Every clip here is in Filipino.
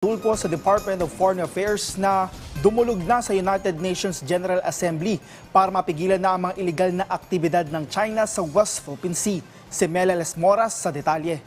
tulpo sa Department of Foreign Affairs na dumulog na sa United Nations General Assembly para mapigilan na ang mga illegal na aktibidad ng China sa West Philippine Sea. Si Mela Moras sa detalye.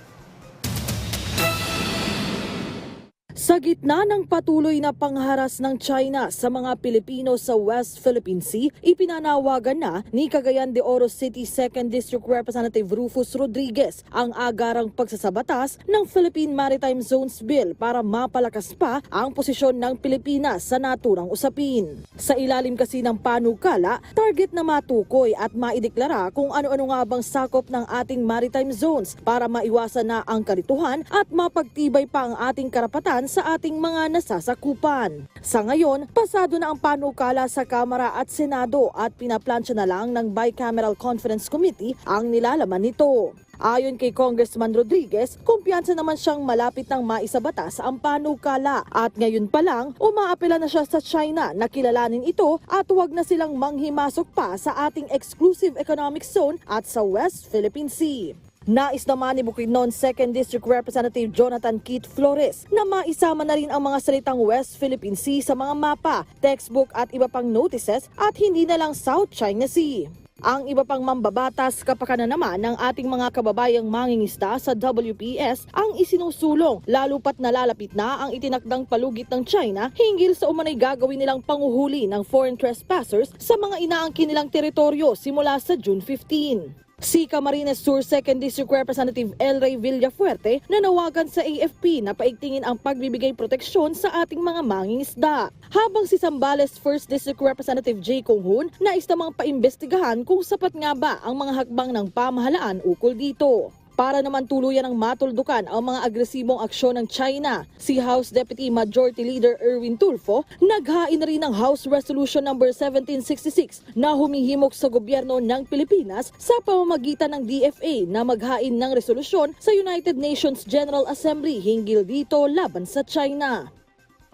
Sa gitna ng patuloy na pangharas ng China sa mga Pilipino sa West Philippine Sea, ipinanawagan na ni Cagayan de Oro City 2nd District Representative Rufus Rodriguez ang agarang pagsasabatas ng Philippine Maritime Zones Bill para mapalakas pa ang posisyon ng Pilipinas sa naturang usapin. Sa ilalim kasi ng panukala, target na matukoy at maideklara kung ano-ano nga bang sakop ng ating maritime zones para maiwasan na ang karituhan at mapagtibay pa ang ating karapatan sa ating mga nasasakupan. Sa ngayon, pasado na ang panukala sa Kamara at Senado at pinaplansya na lang ng Bicameral Conference Committee ang nilalaman nito. Ayon kay Congressman Rodriguez, kumpiyansa naman siyang malapit ng maisabatas ang panukala at ngayon pa lang umaapela na siya sa China na kilalanin ito at huwag na silang manghimasok pa sa ating exclusive economic zone at sa West Philippine Sea. Nais naman ni Bukidnon 2nd District Representative Jonathan Keith Flores na maisama na rin ang mga salitang West Philippine Sea sa mga mapa, textbook at iba pang notices at hindi na lang South China Sea. Ang iba pang mambabatas kapakanan naman ng ating mga kababayang mangingisda sa WPS ang isinusulong lalo pat nalalapit na ang itinakdang palugit ng China hinggil sa umanay gagawin nilang panguhuli ng foreign trespassers sa mga inaangkin nilang teritoryo simula sa June 15. Si Camarines Sur 2nd District Representative El Rey Villafuerte nanawagan sa AFP na paigtingin ang pagbibigay proteksyon sa ating mga mangingisda. Habang si Sambales 1st District Representative J. Konghun nais namang paimbestigahan kung sapat nga ba ang mga hakbang ng pamahalaan ukol dito. Para naman tuluyan ng matuldukan ang mga agresibong aksyon ng China, si House Deputy Majority Leader Erwin Tulfo naghain na rin ng House Resolution No. 1766 na humihimok sa gobyerno ng Pilipinas sa pamamagitan ng DFA na maghain ng resolusyon sa United Nations General Assembly hinggil dito laban sa China.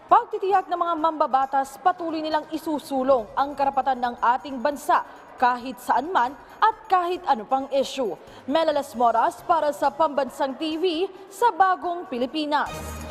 Pagtitiyak ng mga mambabatas, patuloy nilang isusulong ang karapatan ng ating bansa kahit saan man at kahit ano pang issue. Melales Moras para sa Pambansang TV sa Bagong Pilipinas.